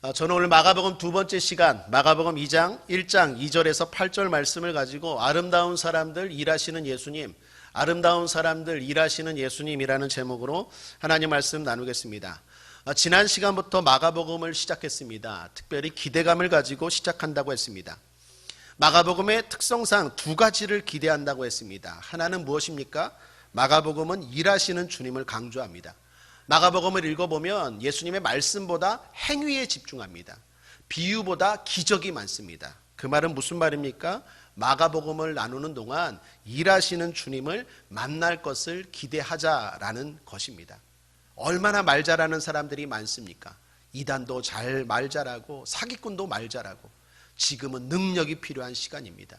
아, 저는 오늘 마가복음 두 번째 시간 마가복음 2장 1장 2절에서 8절 말씀을 가지고 아름다운 사람들 일하시는 예수님 아름다운 사람들 일하시는 예수님이라는 제목으로 하나님 말씀 나누겠습니다. 아, 지난 시간부터 마가복음을 시작했습니다. 특별히 기대감을 가지고 시작한다고 했습니다. 마가복음의 특성상 두 가지를 기대한다고 했습니다. 하나는 무엇입니까? 마가복음은 일하시는 주님을 강조합니다. 마가복음을 읽어보면 예수님의 말씀보다 행위에 집중합니다. 비유보다 기적이 많습니다. 그 말은 무슨 말입니까? 마가복음을 나누는 동안 일하시는 주님을 만날 것을 기대하자라는 것입니다. 얼마나 말 잘하는 사람들이 많습니까? 이단도 잘 말 잘하고 사기꾼도 말 잘하고 지금은 능력이 필요한 시간입니다.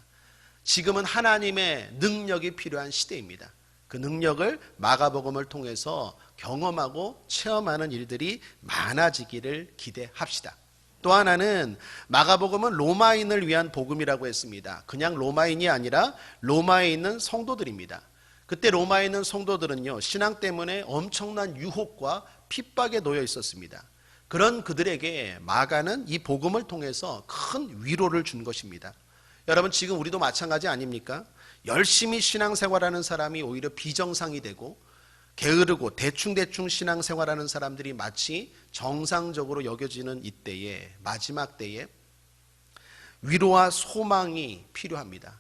지금은 하나님의 능력이 필요한 시대입니다. 그 능력을 마가복음을 통해서 경험하고 체험하는 일들이 많아지기를 기대합시다. 또 하나는 마가복음은 로마인을 위한 복음이라고 했습니다. 그냥 로마인이 아니라 로마에 있는 성도들입니다. 그때 로마에 있는 성도들은요, 신앙 때문에 엄청난 유혹과 핍박에 놓여 있었습니다. 그런 그들에게 마가는 이 복음을 통해서 큰 위로를 준 것입니다. 여러분, 지금 우리도 마찬가지 아닙니까? 열심히 신앙생활하는 사람이 오히려 비정상이 되고 게으르고 대충대충 신앙생활하는 사람들이 마치 정상적으로 여겨지는 이때에 마지막 때에 위로와 소망이 필요합니다.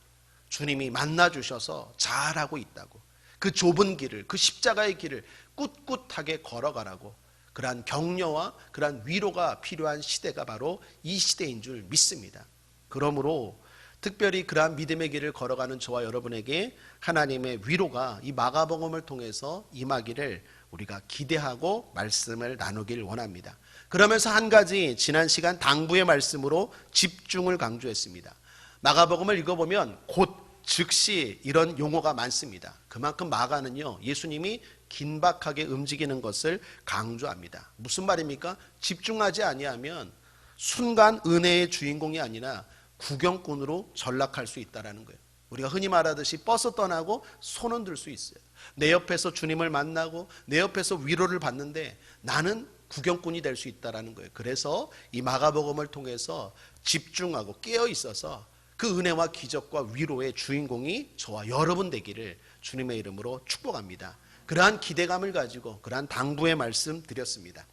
주님이 만나 주셔서 잘하고 있다고 그 좁은 길을 그 십자가의 길을 꿋꿋하게 걸어가라고 그러한 격려와 그러한 위로가 필요한 시대가 바로 이 시대인 줄 믿습니다. 그러므로 특별히 그러한 믿음의 길을 걸어가는 저와 여러분에게 하나님의 위로가 이 마가복음을 통해서 임하기를 우리가 기대하고 말씀을 나누길 원합니다. 그러면서 한 가지 지난 시간 당부의 말씀으로 집중을 강조했습니다. 마가복음을 읽어보면 곧 즉시 이런 용어가 많습니다. 그만큼 마가는요 예수님이 긴박하게 움직이는 것을 강조합니다. 무슨 말입니까? 집중하지 아니하면 순간 은혜의 주인공이 아니라 구경꾼으로 전락할 수 있다라는 거예요. 우리가 흔히 말하듯이 버스 떠나고 손은 들 수 있어요. 내 옆에서 주님을 만나고 내 옆에서 위로를 받는데 나는 구경꾼이 될 수 있다라는 거예요. 그래서 이 마가복음을 통해서 집중하고 깨어 있어서 그 은혜와 기적과 위로의 주인공이 저와 여러분 되기를 주님의 이름으로 축복합니다. 그러한 기대감을 가지고 그러한 당부의 말씀 드렸습니다.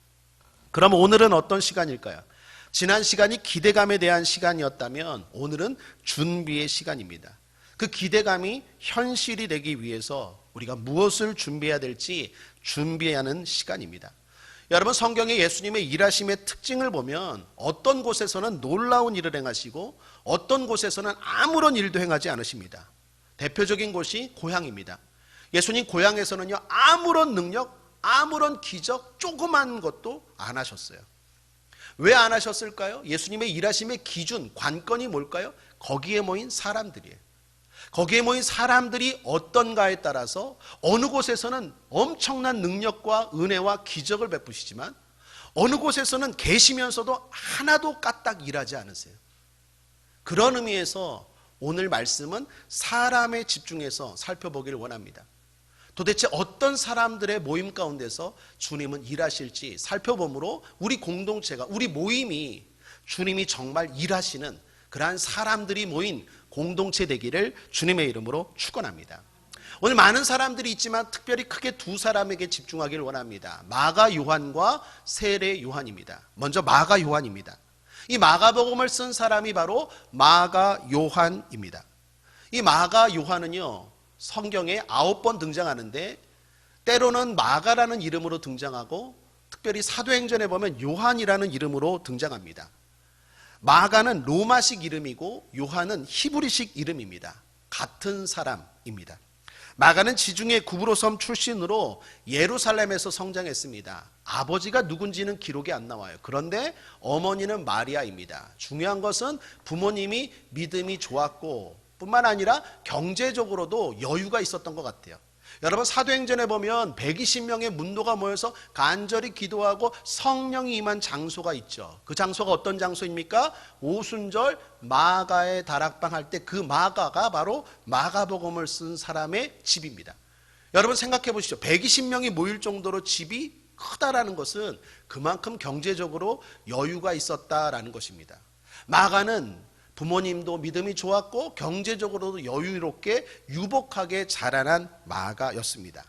그럼 오늘은 어떤 시간일까요? 지난 시간이 기대감에 대한 시간이었다면 오늘은 준비의 시간입니다. 그 기대감이 현실이 되기 위해서 우리가 무엇을 준비해야 될지 준비하는 시간입니다. 여러분 성경에 예수님의 일하심의 특징을 보면 어떤 곳에서는 놀라운 일을 행하시고 어떤 곳에서는 아무런 일도 행하지 않으십니다. 대표적인 곳이 고향입니다. 예수님 고향에서는요 아무런 능력, 아무런 기적, 조그만 것도 안 하셨어요. 왜 안 하셨을까요? 예수님의 일하심의 기준, 관건이 뭘까요? 거기에 모인 사람들이에요. 거기에 모인 사람들이 어떤가에 따라서 어느 곳에서는 엄청난 능력과 은혜와 기적을 베푸시지만 어느 곳에서는 계시면서도 하나도 까딱 일하지 않으세요. 그런 의미에서 오늘 말씀은 사람에 집중해서 살펴보기를 원합니다. 도대체 어떤 사람들의 모임 가운데서 주님은 일하실지 살펴보므로 우리 공동체가 우리 모임이 주님이 정말 일하시는 그러한 사람들이 모인 공동체 되기를 주님의 이름으로 축원합니다. 오늘 많은 사람들이 있지만 특별히 크게 두 사람에게 집중하기를 원합니다. 마가 요한과 세례 요한입니다. 먼저 마가 요한입니다. 이 마가복음을 쓴 사람이 바로 마가 요한입니다. 이 마가 요한은요. 성경에 아홉 번 등장하는데 때로는 마가라는 이름으로 등장하고 특별히 사도행전에 보면 요한이라는 이름으로 등장합니다. 마가는 로마식 이름이고 요한은 히브리식 이름입니다. 같은 사람입니다. 마가는 지중해 구브로섬 출신으로 예루살렘에서 성장했습니다. 아버지가 누군지는 기록이 안 나와요. 그런데 어머니는 마리아입니다. 중요한 것은 부모님이 믿음이 좋았고 뿐만 아니라 경제적으로도 여유가 있었던 것 같아요. 여러분 사도행전에 보면 120명의 문도가 모여서 간절히 기도하고 성령이 임한 장소가 있죠. 그 장소가 어떤 장소입니까? 오순절 마가의 다락방 할 때 그 마가가 바로 마가복음을 쓴 사람의 집입니다. 여러분 생각해 보시죠. 120명이 모일 정도로 집이 크다라는 것은 그만큼 경제적으로 여유가 있었다라는 것입니다. 마가는 부모님도 믿음이 좋았고 경제적으로도 여유롭게 유복하게 자라난 마가였습니다.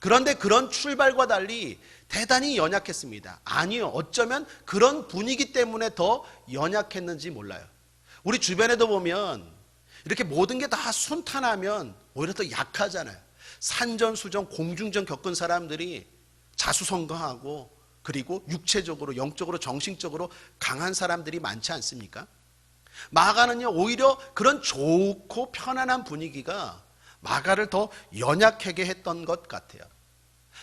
그런데 그런 출발과 달리 대단히 연약했습니다. 아니요. 어쩌면 그런 분위기 때문에 더 연약했는지 몰라요. 우리 주변에도 보면 이렇게 모든 게 다 순탄하면 오히려 더 약하잖아요. 산전수전, 공중전 겪은 사람들이 자수성가하고 그리고 육체적으로, 영적으로, 정신적으로 강한 사람들이 많지 않습니까? 마가는요, 오히려 그런 좋고 편안한 분위기가 마가를 더 연약하게 했던 것 같아요.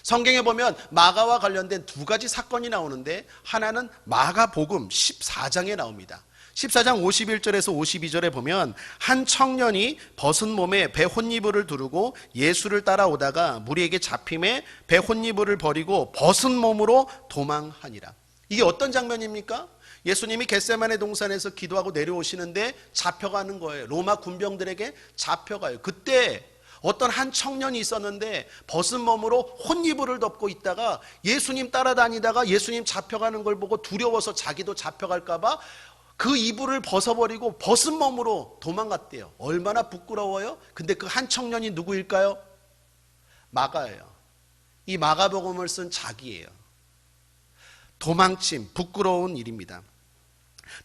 성경에 보면 마가와 관련된 두 가지 사건이 나오는데 하나는 마가복음 14장에 나옵니다. 14장 51절에서 52절에 보면 한 청년이 벗은 몸에 배 혼이불을 두르고 예수를 따라오다가 무리에게 잡힘에 배 혼이불을 버리고 벗은 몸으로 도망하니라. 이게 어떤 장면입니까? 예수님이 겟세만의 동산에서 기도하고 내려오시는데 잡혀가는 거예요. 로마 군병들에게 잡혀가요. 그때 어떤 한 청년이 있었는데 벗은 몸으로 혼이불을 덮고 있다가 예수님 따라다니다가 예수님 잡혀가는 걸 보고 두려워서 자기도 잡혀갈까봐 그 이불을 벗어버리고 벗은 몸으로 도망갔대요. 얼마나 부끄러워요? 근데 그 한 청년이 누구일까요? 마가예요. 이 마가복음을 쓴 자기예요. 도망침, 부끄러운 일입니다.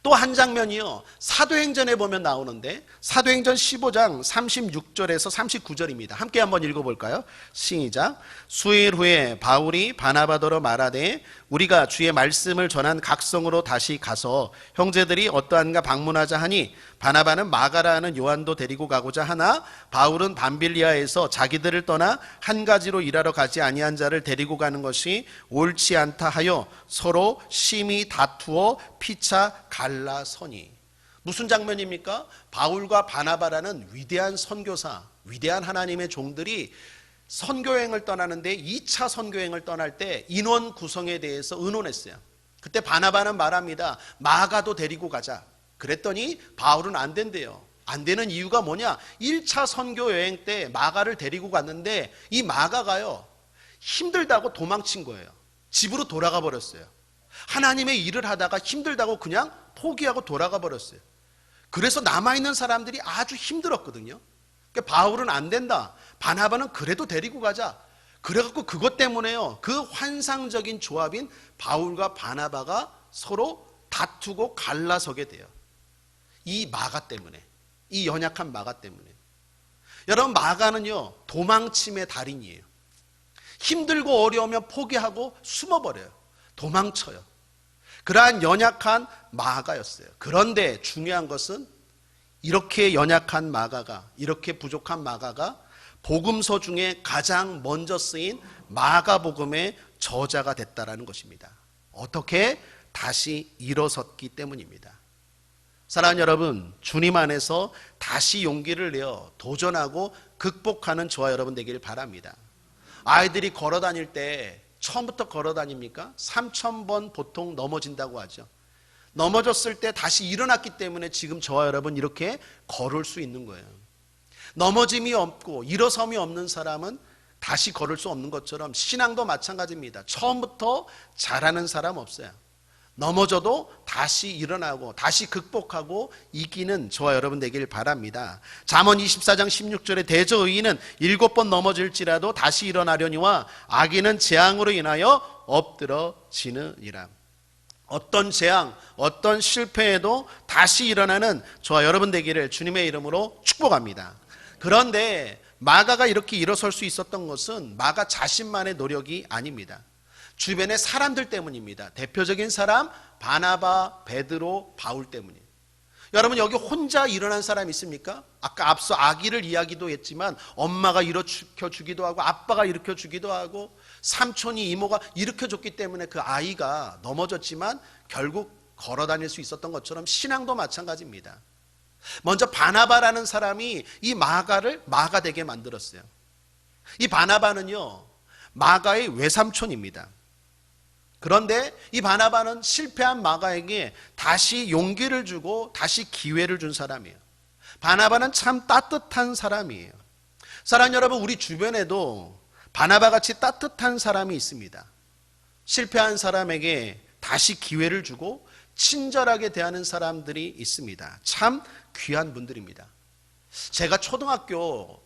또 한 장면이요. 사도행전에 보면 나오는데 사도행전 15장 36절에서 39절입니다. 함께 한번 읽어 볼까요? 시작. 수일 후에 바울이 바나바더러 말하되 우리가 주의 말씀을 전한 각성으로 다시 가서 형제들이 어떠한가 방문하자 하니 바나바는 마가라는 요한도 데리고 가고자 하나 바울은 밤빌리아에서 자기들을 떠나 한 가지로 일하러 가지 아니한 자를 데리고 가는 것이 옳지 않다 하여 서로 심히 다투어 피차 갈라서니 무슨 장면입니까? 바울과 바나바라는 위대한 선교사, 위대한 하나님의 종들이 선교행을 떠나는데 2차 선교행을 떠날 때 인원 구성에 대해서 의논했어요. 그때 바나바는 말합니다. 마가도 데리고 가자. 그랬더니 바울은 안 된대요. 안 되는 이유가 뭐냐? 1차 선교 여행 때 마가를 데리고 갔는데 이 마가가요. 힘들다고 도망친 거예요. 집으로 돌아가 버렸어요. 하나님의 일을 하다가 힘들다고 그냥 포기하고 돌아가 버렸어요. 그래서 남아있는 사람들이 아주 힘들었거든요. 그러니까 바울은 안 된다. 바나바는 그래도 데리고 가자. 그래갖고 그것 때문에요. 그 환상적인 조합인 바울과 바나바가 서로 다투고 갈라서게 돼요. 이 마가 때문에. 이 연약한 마가 때문에. 여러분, 마가는요, 도망침의 달인이에요. 힘들고 어려우면 포기하고 숨어버려요. 도망쳐요. 그러한 연약한 마가였어요. 그런데 중요한 것은 이렇게 연약한 마가가, 이렇게 부족한 마가가 복음서 중에 가장 먼저 쓰인 마가복음의 저자가 됐다라는 것입니다. 어떻게 다시 일어섰기 때문입니다. 사랑하는 여러분, 주님 안에서 다시 용기를 내어 도전하고 극복하는 저와 여러분 되기를 바랍니다. 아이들이 걸어 다닐 때 처음부터 걸어 다닙니까? 3,000번 보통 넘어진다고 하죠. 넘어졌을 때 다시 일어났기 때문에 지금 저와 여러분 이렇게 걸을 수 있는 거예요. 넘어짐이 없고 일어섬이 없는 사람은 다시 걸을 수 없는 것처럼 신앙도 마찬가지입니다. 처음부터 잘하는 사람 없어요. 넘어져도 다시 일어나고 다시 극복하고 이기는 저와 여러분 되길 바랍니다. 잠언 24장 16절에 대저 의인은 일곱 번 넘어질지라도 다시 일어나려니와 악인은 재앙으로 인하여 엎드러지느니라. 어떤 재앙, 어떤 실패에도 다시 일어나는 저와 여러분 되기를 주님의 이름으로 축복합니다. 그런데 마가가 이렇게 일어설 수 있었던 것은 마가 자신만의 노력이 아닙니다. 주변의 사람들 때문입니다. 대표적인 사람 바나바, 베드로, 바울 때문이에요. 여러분 여기 혼자 일어난 사람 있습니까? 아까 앞서 아기를 이야기도 했지만 엄마가 일으켜 주기도 하고 아빠가 일으켜 주기도 하고 삼촌이 이모가 일으켜 줬기 때문에 그 아이가 넘어졌지만 결국 걸어 다닐 수 있었던 것처럼 신앙도 마찬가지입니다. 먼저 바나바라는 사람이 이 마가를 마가 되게 만들었어요. 이 바나바는요, 마가의 외삼촌입니다. 그런데 이 바나바는 실패한 마가에게 다시 용기를 주고 다시 기회를 준 사람이에요. 바나바는 참 따뜻한 사람이에요. 사랑 여러분, 우리 주변에도 바나바 같이 따뜻한 사람이 있습니다. 실패한 사람에게 다시 기회를 주고 친절하게 대하는 사람들이 있습니다. 참 귀한 분들입니다. 제가 초등학교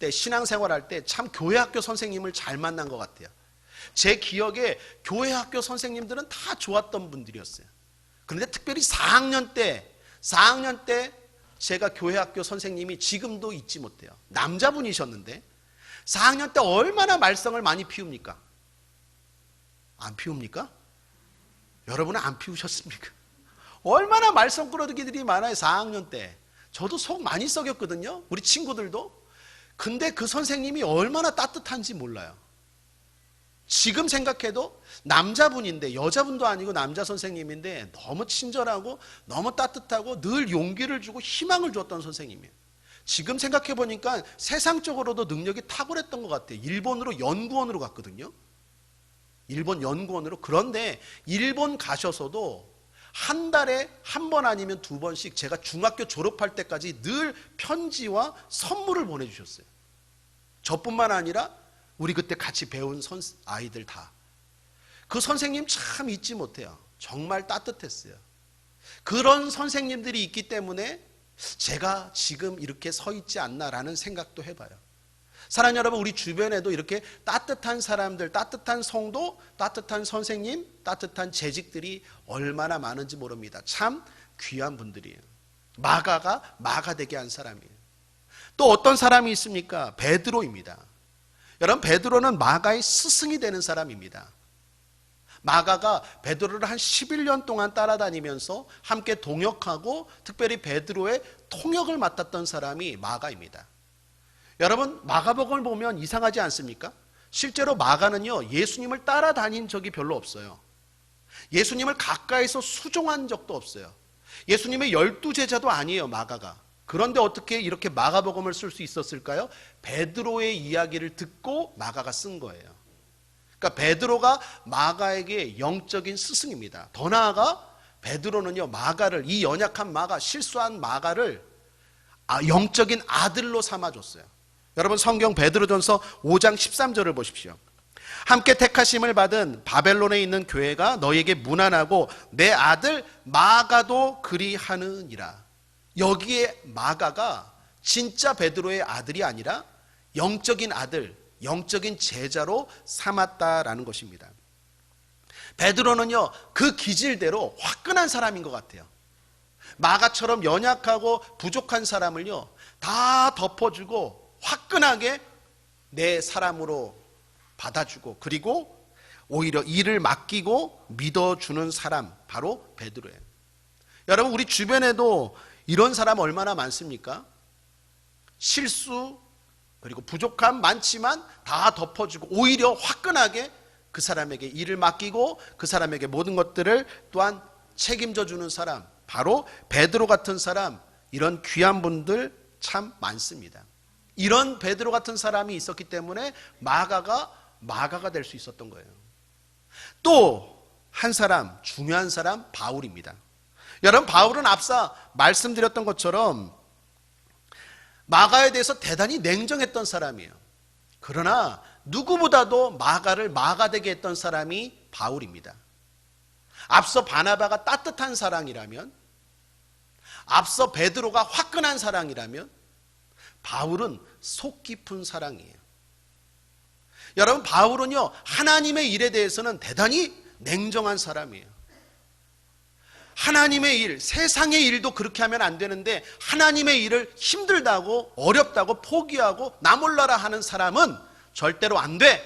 때 신앙생활 할 때 참 교회 학교 선생님을 잘 만난 것 같아요. 제 기억에 교회 학교 선생님들은 다 좋았던 분들이었어요. 그런데 특별히 4학년 때, 4학년 때 제가 교회 학교 선생님이 지금도 잊지 못해요. 남자분이셨는데 4학년 때 얼마나 말썽을 많이 피웁니까? 안 피웁니까? 여러분은 안 피우셨습니까? 얼마나 말썽 꾸러기들이 많아요, 4학년 때. 저도 속 많이 썩였거든요, 우리 친구들도. 근데 그 선생님이 얼마나 따뜻한지 몰라요. 지금 생각해도 남자분인데, 여자분도 아니고 남자 선생님인데 너무 친절하고 너무 따뜻하고 늘 용기를 주고 희망을 줬던 선생님이에요. 지금 생각해 보니까 세상적으로도 능력이 탁월했던 것 같아요. 일본으로 연구원으로 갔거든요. 일본 연구원으로 그런데 일본 가셔서도 한 달에 한 번 아니면 두 번씩 제가 중학교 졸업할 때까지 늘 편지와 선물을 보내주셨어요. 저뿐만 아니라 우리 그때 같이 배운 선, 아이들 다. 그 선생님 참 잊지 못해요. 정말 따뜻했어요. 그런 선생님들이 있기 때문에 제가 지금 이렇게 서 있지 않나라는 생각도 해봐요. 사랑하는 여러분, 우리 주변에도 이렇게 따뜻한 사람들, 따뜻한 성도, 따뜻한 선생님, 따뜻한 재직들이 얼마나 많은지 모릅니다. 참 귀한 분들이에요. 마가가 마가 되게 한 사람이에요. 또 어떤 사람이 있습니까? 베드로입니다. 여러분, 베드로는 마가의 스승이 되는 사람입니다. 마가가 베드로를 한 11년 동안 따라다니면서 함께 동역하고 특별히 베드로의 통역을 맡았던 사람이 마가입니다. 여러분 마가복음을 보면 이상하지 않습니까? 실제로 마가는요 예수님을 따라다닌 적이 별로 없어요. 예수님을 가까이서 수종한 적도 없어요. 예수님의 열두 제자도 아니에요 마가가. 그런데 어떻게 이렇게 마가복음을 쓸 수 있었을까요? 베드로의 이야기를 듣고 마가가 쓴 거예요. 그러니까 베드로가 마가에게 영적인 스승입니다. 더 나아가 베드로는요 마가를 이 연약한 마가 실수한 마가를 아, 영적인 아들로 삼아줬어요. 여러분 성경 베드로전서 5장 13절을 보십시오. 함께 택하심을 받은 바벨론에 있는 교회가 너에게 무난하고 내 아들 마가도 그리하느니라. 여기에 마가가 진짜 베드로의 아들이 아니라 영적인 아들, 영적인 제자로 삼았다라는 것입니다. 베드로는요, 그 기질대로 화끈한 사람인 것 같아요. 마가처럼 연약하고 부족한 사람을요, 다 덮어주고 화끈하게 내 사람으로 받아주고 그리고 오히려 일을 맡기고 믿어주는 사람 바로 베드로예요. 여러분 우리 주변에도 이런 사람 얼마나 많습니까? 실수 그리고 부족함 많지만 다 덮어주고 오히려 화끈하게 그 사람에게 일을 맡기고 그 사람에게 모든 것들을 또한 책임져 주는 사람 바로 베드로 같은 사람 이런 귀한 분들 참 많습니다. 이런 베드로 같은 사람이 있었기 때문에 마가가 마가가 될 수 있었던 거예요. 또 한 사람 중요한 사람 바울입니다. 여러분 바울은 앞서 말씀드렸던 것처럼 마가에 대해서 대단히 냉정했던 사람이에요. 그러나 누구보다도 마가를 마가 되게 했던 사람이 바울입니다. 앞서 바나바가 따뜻한 사랑이라면 앞서 베드로가 화끈한 사랑이라면 바울은 속 깊은 사랑이에요. 여러분, 바울은요, 하나님의 일에 대해서는 대단히 냉정한 사람이에요. 하나님의 일, 세상의 일도 그렇게 하면 안 되는데, 하나님의 일을 힘들다고, 어렵다고 포기하고, 나 몰라라 하는 사람은 절대로 안 돼.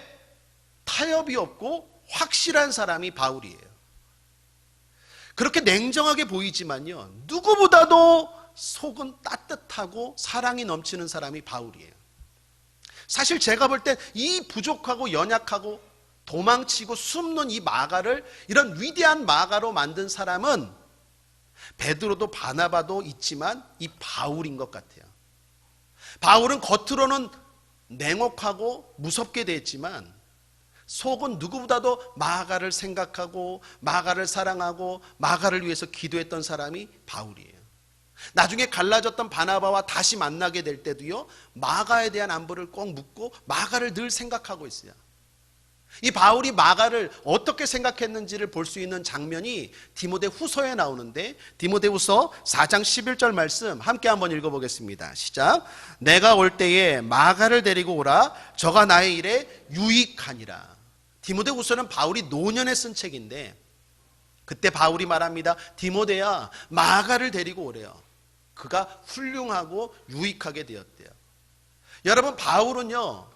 타협이 없고, 확실한 사람이 바울이에요. 그렇게 냉정하게 보이지만요, 누구보다도 속은 따뜻하고 사랑이 넘치는 사람이 바울이에요. 사실 제가 볼때이 부족하고 연약하고 도망치고 숨는 이 마가를 이런 위대한 마가로 만든 사람은 베드로도 바나바도 있지만 이 바울인 것 같아요. 바울은 겉으로는 냉혹하고 무섭게 됐지만 속은 누구보다도 마가를 생각하고 마가를 사랑하고 마가를 위해서 기도했던 사람이 바울이에요. 나중에 갈라졌던 바나바와 다시 만나게 될 때도요, 마가에 대한 안부를 꼭 묻고 마가를 늘 생각하고 있어요. 이 바울이 마가를 어떻게 생각했는지를 볼 수 있는 장면이 디모데 후서에 나오는데 디모데 후서 4장 11절 말씀 함께 한번 읽어보겠습니다. 시작. 내가 올 때에 마가를 데리고 오라. 저가 나의 일에 유익하니라. 디모데 후서는 바울이 노년에 쓴 책인데 그때 바울이 말합니다. 디모데야 마가를 데리고 오래요. 그가 훌륭하고 유익하게 되었대요. 여러분 바울은요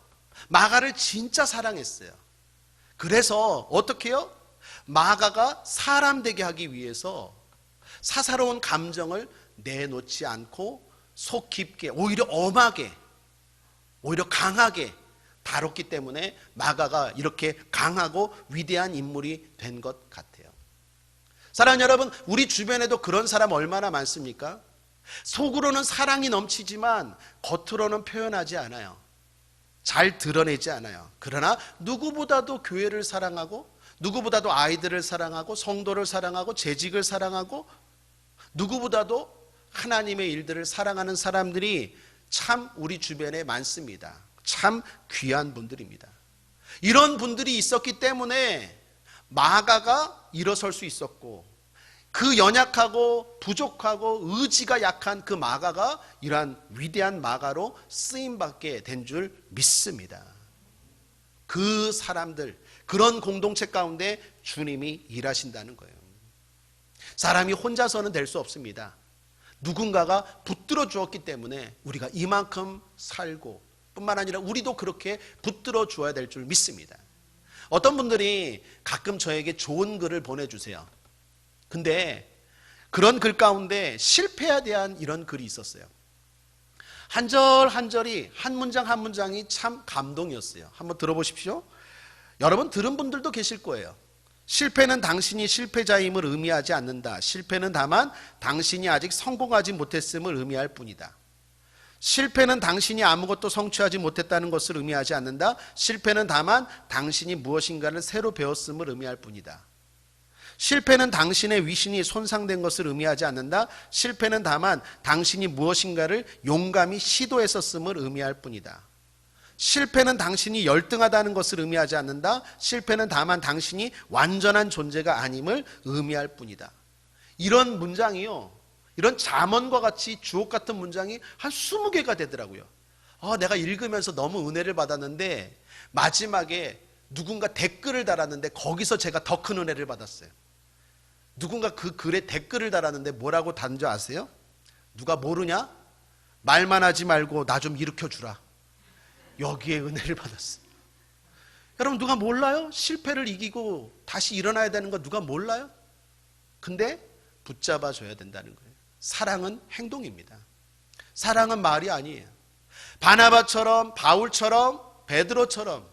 마가를 진짜 사랑했어요. 그래서 어떻게 해요? 마가가 사람 되게 하기 위해서 사사로운 감정을 내놓지 않고 속 깊게 오히려 엄하게 오히려 강하게 다뤘기 때문에 마가가 이렇게 강하고 위대한 인물이 된 것 같아요. 사랑하는 여러분, 우리 주변에도 그런 사람 얼마나 많습니까? 속으로는 사랑이 넘치지만 겉으로는 표현하지 않아요. 잘 드러내지 않아요. 그러나 누구보다도 교회를 사랑하고 누구보다도 아이들을 사랑하고 성도를 사랑하고 재직을 사랑하고 누구보다도 하나님의 일들을 사랑하는 사람들이 참 우리 주변에 많습니다. 참 귀한 분들입니다. 이런 분들이 있었기 때문에 마가가 일어설 수 있었고 그 연약하고 부족하고 의지가 약한 그 마가가 이러한 위대한 마가로 쓰임받게 된 줄 믿습니다. 그 사람들, 그런 공동체 가운데 주님이 일하신다는 거예요. 사람이 혼자서는 될 수 없습니다. 누군가가 붙들어 주었기 때문에 우리가 이만큼 살고 뿐만 아니라 우리도 그렇게 붙들어 주어야 될 줄 믿습니다. 어떤 분들이 가끔 저에게 좋은 글을 보내주세요. 근데 그런 글 가운데 실패에 대한 이런 글이 있었어요. 한 절 한 절이 한 문장 한 문장이 참 감동이었어요. 한번 들어보십시오. 여러분 들은 분들도 계실 거예요. 실패는 당신이 실패자임을 의미하지 않는다. 실패는 다만 당신이 아직 성공하지 못했음을 의미할 뿐이다. 실패는 당신이 아무것도 성취하지 못했다는 것을 의미하지 않는다. 실패는 다만 당신이 무엇인가를 새로 배웠음을 의미할 뿐이다. 실패는 당신의 위신이 손상된 것을 의미하지 않는다. 실패는 다만 당신이 무엇인가를 용감히 시도했었음을 의미할 뿐이다. 실패는 당신이 열등하다는 것을 의미하지 않는다. 실패는 다만 당신이 완전한 존재가 아님을 의미할 뿐이다. 이런 문장이요. 이런 잠언과 같이 주옥 같은 문장이 한 20개가 되더라고요. 아, 내가 읽으면서 너무 은혜를 받았는데 마지막에 누군가 댓글을 달았는데 거기서 제가 더 큰 은혜를 받았어요. 누군가 그 글에 댓글을 달았는데 뭐라고 단지 아세요? 누가 모르냐? 말만 하지 말고 나 좀 일으켜 주라. 여기에 은혜를 받았어요. 여러분 누가 몰라요? 실패를 이기고 다시 일어나야 되는 거 누가 몰라요? 근데 붙잡아 줘야 된다는 거예요. 사랑은 행동입니다. 사랑은 말이 아니에요. 바나바처럼 바울처럼 베드로처럼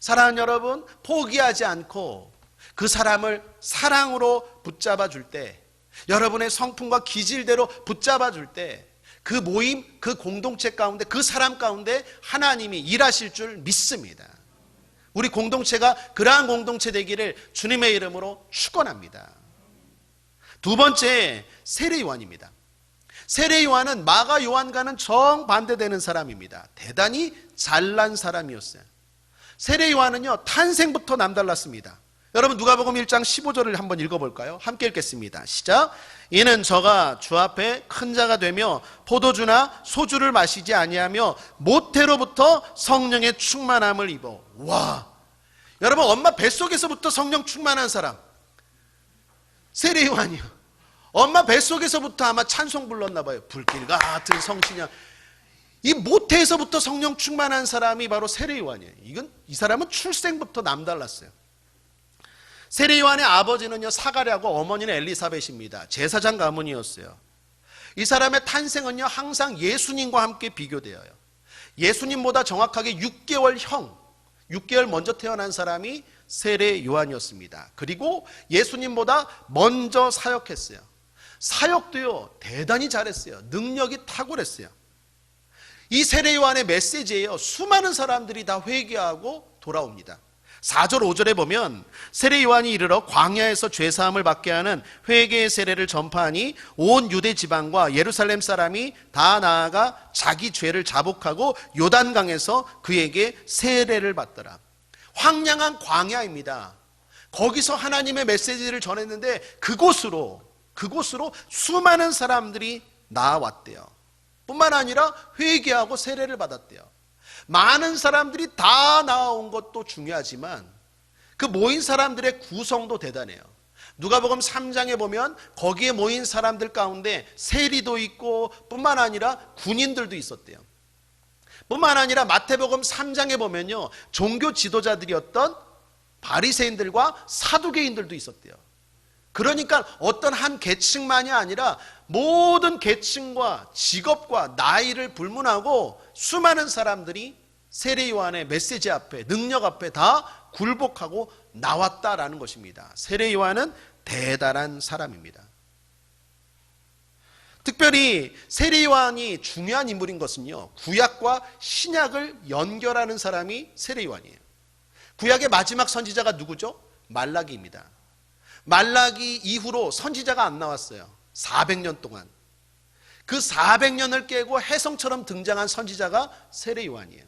사랑하는 여러분 포기하지 않고 그 사람을 사랑으로 붙잡아 줄 때, 여러분의 성품과 기질대로 붙잡아 줄 때, 그 모임, 그 공동체 가운데, 그 사람 가운데 하나님이 일하실 줄 믿습니다. 우리 공동체가 그러한 공동체 되기를 주님의 이름으로 축원합니다. 두 번째, 세례 요한입니다. 세례 요한은 마가 요한과는 정반대되는 사람입니다. 대단히 잘난 사람이었어요. 세례 요한은요, 탄생부터 남달랐습니다. 여러분 누가복음 1장 15절을 한번 읽어볼까요? 함께 읽겠습니다. 시작. 이는 저가 주 앞에 큰 자가 되며 포도주나 소주를 마시지 아니하며 모태로부터 성령의 충만함을 입어. 와, 여러분 엄마 뱃속에서부터 성령 충만한 사람 세례 요한이요. 엄마 뱃속에서부터 아마 찬송 불렀나 봐요. 불길 같은 성신이야. 이 모태에서부터 성령 충만한 사람이 바로 세례 요한이에요. 이건 이 사람은 출생부터 남달랐어요. 세례 요한의 아버지는요 사가랴고 어머니는 엘리사벳입니다. 제사장 가문이었어요. 이 사람의 탄생은요 항상 예수님과 함께 비교되어요. 예수님보다 정확하게 6개월 형, 6개월 먼저 태어난 사람이 세례 요한이었습니다. 그리고 예수님보다 먼저 사역했어요. 사역도요 대단히 잘했어요. 능력이 탁월했어요. 이 세례 요한의 메시지예요. 수많은 사람들이 다 회개하고 돌아옵니다. 4절 5절에 보면 세례 요한이 이르러 광야에서 죄 사함을 받게 하는 회개의 세례를 전파하니 온 유대 지방과 예루살렘 사람이 다 나아가 자기 죄를 자복하고 요단강에서 그에게 세례를 받더라. 황량한 광야입니다. 거기서 하나님의 메시지를 전했는데 그곳으로 그곳으로 수많은 사람들이 나왔대요. 뿐만 아니라 회개하고 세례를 받았대요. 많은 사람들이 다 나온 것도 중요하지만 그 모인 사람들의 구성도 대단해요. 누가복음 3장에 보면 거기에 모인 사람들 가운데 세리도 있고 뿐만 아니라 군인들도 있었대요. 뿐만 아니라 마태복음 3장에 보면요. 종교 지도자들이었던 바리새인들과 사두개인들도 있었대요. 그러니까 어떤 한 계층만이 아니라 모든 계층과 직업과 나이를 불문하고 수많은 사람들이 세례 요한의 메시지 앞에 능력 앞에 다 굴복하고 나왔다라는 것입니다. 세례 요한은 대단한 사람입니다. 특별히 세례 요한이 중요한 인물인 것은요. 구약과 신약을 연결하는 사람이 세례 요한이에요. 구약의 마지막 선지자가 누구죠? 말라기입니다. 말라기 이후로 선지자가 안 나왔어요. 400년 동안. 그 400년을 깨고 해성처럼 등장한 선지자가 세례 요한이에요.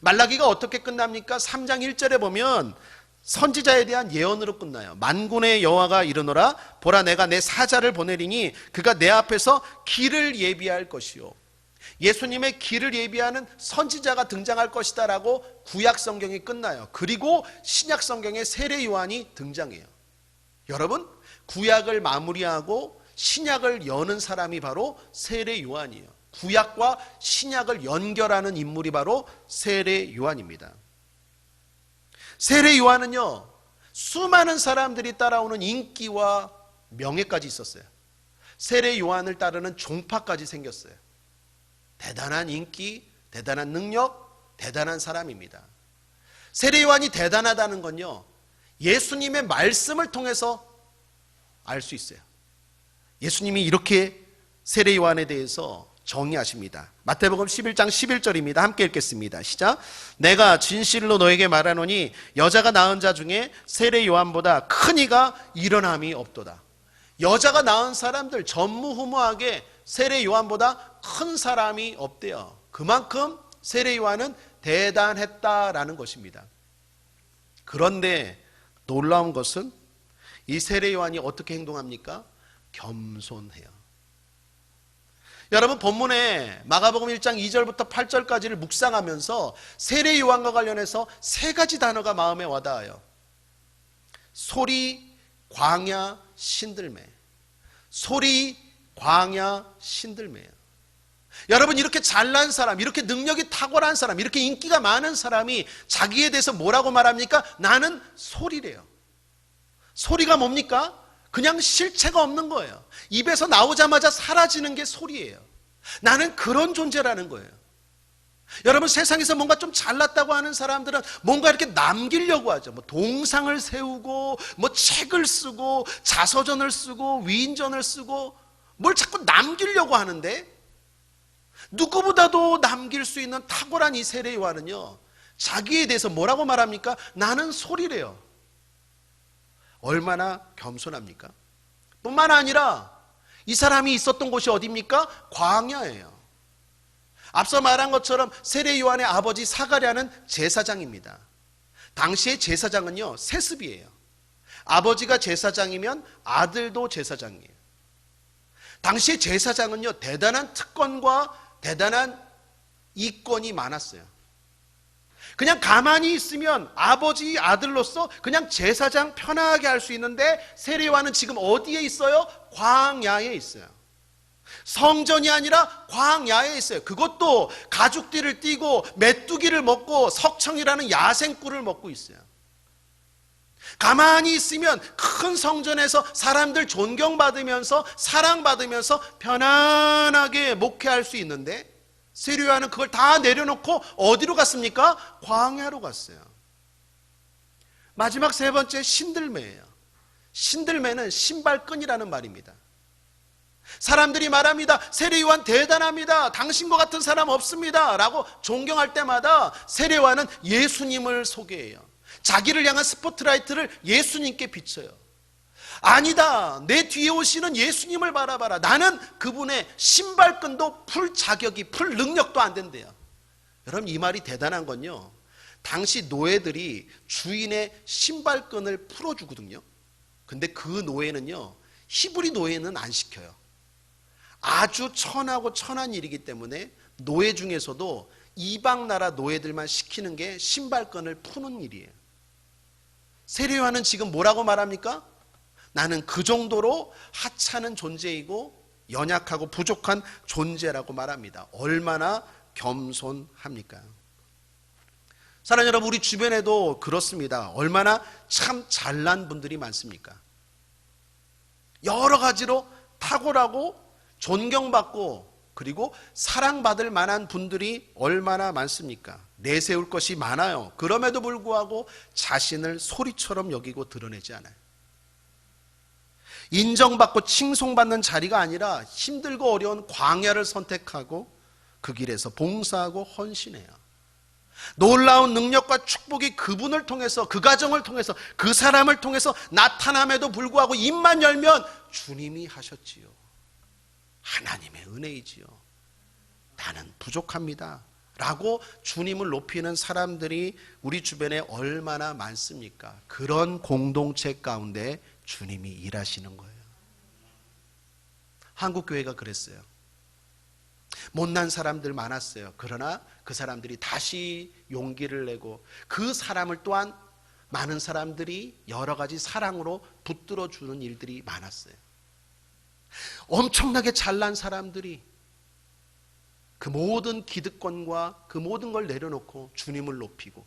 말라기가 어떻게 끝납니까? 3장 1절에 보면 선지자에 대한 예언으로 끝나요. 만군의 여호와가 이르노라 보라 내가 내 사자를 보내리니 그가 내 앞에서 길을 예비할 것이요. 예수님의 길을 예비하는 선지자가 등장할 것이다라고 구약 성경이 끝나요. 그리고 신약 성경에 세례 요한이 등장해요. 여러분, 구약을 마무리하고 신약을 여는 사람이 바로 세례 요한이에요. 구약과 신약을 연결하는 인물이 바로 세례 요한입니다. 세례 요한은요, 수많은 사람들이 따라오는 인기와 명예까지 있었어요. 세례 요한을 따르는 종파까지 생겼어요. 대단한 인기, 대단한 능력, 대단한 사람입니다. 세례 요한이 대단하다는 건요, 예수님의 말씀을 통해서 알 수 있어요. 예수님이 이렇게 세례 요한에 대해서 정의하십니다. 마태복음 11장 11절입니다. 함께 읽겠습니다. 시작. 내가 진실로 너에게 말하노니 여자가 낳은 자 중에 세례 요한보다 큰 이가 일어남이 없도다. 여자가 낳은 사람들 전무후무하게 세례 요한보다 큰 사람이 없대요. 그만큼 세례 요한은 대단했다라는 것입니다. 그런데 놀라운 것은 이 세례 요한이 어떻게 행동합니까? 겸손해요. 여러분 본문에 마가복음 1장 2절부터 8절까지를 묵상하면서 세례 요한과 관련해서 세 가지 단어가 마음에 와닿아요. 소리, 광야, 신들매. 소리, 광야, 신들매예요. 여러분 이렇게 잘난 사람, 이렇게 능력이 탁월한 사람, 이렇게 인기가 많은 사람이 자기에 대해서 뭐라고 말합니까? 나는 소리래요. 소리가 뭡니까? 그냥 실체가 없는 거예요. 입에서 나오자마자 사라지는 게 소리예요. 나는 그런 존재라는 거예요. 여러분 세상에서 뭔가 좀 잘났다고 하는 사람들은 뭔가 이렇게 남기려고 하죠. 뭐 동상을 세우고 뭐 책을 쓰고 자서전을 쓰고 위인전을 쓰고 뭘 자꾸 남기려고 하는데 누구보다도 남길 수 있는 탁월한 이 세례 요한은요. 자기에 대해서 뭐라고 말합니까? 나는 소리래요. 얼마나 겸손합니까? 뿐만 아니라 이 사람이 있었던 곳이 어디입니까? 광야예요. 앞서 말한 것처럼 세례 요한의 아버지 사가랴는 제사장입니다. 당시의 제사장은요, 세습이에요. 아버지가 제사장이면 아들도 제사장이에요. 당시의 제사장은요, 대단한 특권과 대단한 이권이 많았어요. 그냥 가만히 있으면 아버지 아들로서 그냥 제사장 편하게 할 수 있는데 세례와는 지금 어디에 있어요? 광야에 있어요. 성전이 아니라 광야에 있어요. 그것도 가죽띠를 띠고 메뚜기를 먹고 석청이라는 야생꿀을 먹고 있어요. 가만히 있으면 큰 성전에서 사람들 존경받으면서 사랑받으면서 편안하게 목회할 수 있는데 세류야는 그걸 다 내려놓고 어디로 갔습니까? 광야로 갔어요. 마지막 세 번째 신들매예요. 신들매는 신발끈이라는 말입니다. 사람들이 말합니다. 세례요한 대단합니다. 당신과 같은 사람 없습니다. 라고 존경할 때마다 세례요한은 예수님을 소개해요. 자기를 향한 스포트라이트를 예수님께 비춰요. 아니다. 내 뒤에 오시는 예수님을 바라봐라. 나는 그분의 신발끈도 풀 자격이, 풀 능력도 안 된대요. 여러분, 이 말이 대단한 건요. 당시 노예들이 주인의 신발끈을 풀어주거든요. 근데 그 노예는요, 히브리 노예는 안 시켜요. 아주 천하고 천한 일이기 때문에 노예 중에서도 이방 나라 노예들만 시키는 게 신발끈을 푸는 일이에요. 세례요한은 지금 뭐라고 말합니까? 나는 그 정도로 하찮은 존재이고 연약하고 부족한 존재라고 말합니다. 얼마나 겸손합니까? 사랑하는 여러분, 우리 주변에도 그렇습니다. 얼마나 참 잘난 분들이 많습니까? 여러 가지로 탁월하고 존경받고 그리고 사랑받을 만한 분들이 얼마나 많습니까? 내세울 것이 많아요. 그럼에도 불구하고 자신을 소리처럼 여기고 드러내지 않아요. 인정받고 칭송받는 자리가 아니라 힘들고 어려운 광야를 선택하고 그 길에서 봉사하고 헌신해요. 놀라운 능력과 축복이 그분을 통해서 그 가정을 통해서 그 사람을 통해서 나타남에도 불구하고 입만 열면 주님이 하셨지요. 하나님의 은혜이지요. 나는 부족합니다. 라고 주님을 높이는 사람들이 우리 주변에 얼마나 많습니까? 그런 공동체 가운데 주님이 일하시는 거예요. 한국 교회가 그랬어요. 못난 사람들 많았어요. 그러나 그 사람들이 다시 용기를 내고 그 사람을 또한 많은 사람들이 여러 가지 사랑으로 붙들어 주는 일들이 많았어요. 엄청나게 잘난 사람들이 그 모든 기득권과 그 모든 걸 내려놓고 주님을 높이고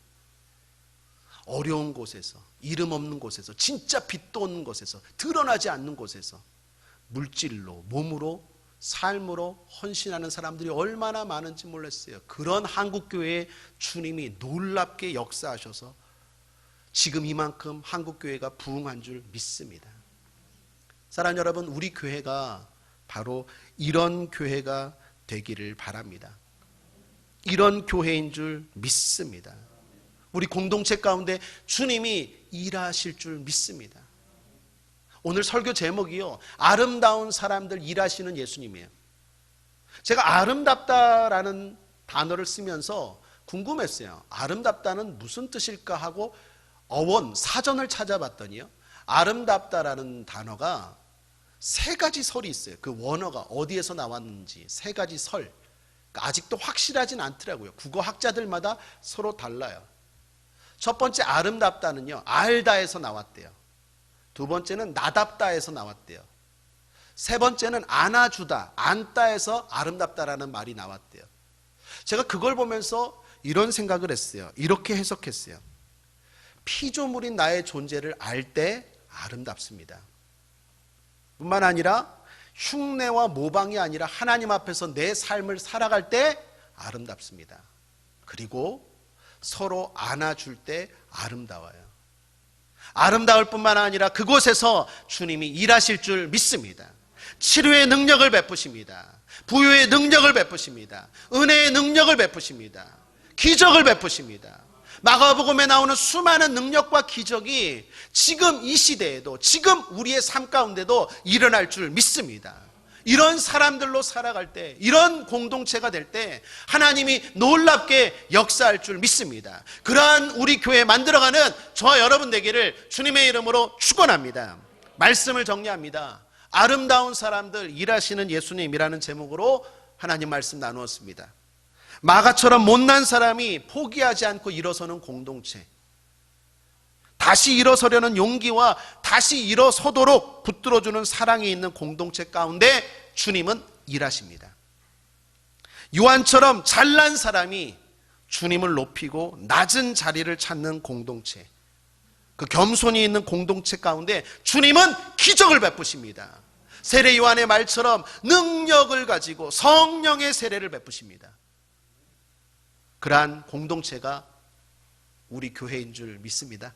어려운 곳에서 이름 없는 곳에서 진짜 빛도 없는 곳에서 드러나지 않는 곳에서 물질로 몸으로 삶으로 헌신하는 사람들이 얼마나 많은지 몰랐어요. 그런 한국 교회에 주님이 놀랍게 역사하셔서 지금 이만큼 한국 교회가 부흥한 줄 믿습니다. 사랑 여러분, 우리 교회가 바로 이런 교회가 되기를 바랍니다. 이런 교회인 줄 믿습니다. 우리 공동체 가운데 주님이 일하실 줄 믿습니다. 오늘 설교 제목이요. 아름다운 사람들 일하시는 예수님이에요. 제가 아름답다라는 단어를 쓰면서 궁금했어요. 아름답다는 무슨 뜻일까 하고 어원, 사전을 찾아봤더니요. 아름답다라는 단어가 세 가지 설이 있어요. 그 원어가 어디에서 나왔는지 세 가지 설. 그러니까 아직도 확실하진 않더라고요. 국어 학자들마다 서로 달라요. 첫 번째 아름답다는요. 알다에서 나왔대요. 두 번째는 나답다에서 나왔대요. 세 번째는 안아주다, 안다에서 아름답다라는 말이 나왔대요. 제가 그걸 보면서 이런 생각을 했어요. 이렇게 해석했어요. 피조물인 나의 존재를 알 때 아름답습니다. 뿐만 아니라 흉내와 모방이 아니라 하나님 앞에서 내 삶을 살아갈 때 아름답습니다. 그리고 서로 안아줄 때 아름다워요. 아름다울 뿐만 아니라 그곳에서 주님이 일하실 줄 믿습니다. 치료의 능력을 베푸십니다. 부유의 능력을 베푸십니다. 은혜의 능력을 베푸십니다. 기적을 베푸십니다. 마가복음에 나오는 수많은 능력과 기적이 지금 이 시대에도 지금 우리의 삶 가운데도 일어날 줄 믿습니다. 이런 사람들로 살아갈 때, 이런 공동체가 될 때 하나님이 놀랍게 역사할 줄 믿습니다. 그러한 우리 교회 만들어가는 저와 여러분 되기를 주님의 이름으로 축원합니다. 말씀을 정리합니다. 아름다운 사람들 일하시는 예수님이라는 제목으로 하나님 말씀 나누었습니다. 마가처럼 못난 사람이 포기하지 않고 일어서는 공동체. 다시 일어서려는 용기와 다시 일어서도록 붙들어주는 사랑이 있는 공동체 가운데 주님은 일하십니다. 요한처럼 잘난 사람이 주님을 높이고 낮은 자리를 찾는 공동체. 그 겸손이 있는 공동체 가운데 주님은 기적을 베푸십니다. 세례 요한의 말처럼 능력을 가지고 성령의 세례를 베푸십니다. 그러한 공동체가 우리 교회인 줄 믿습니다.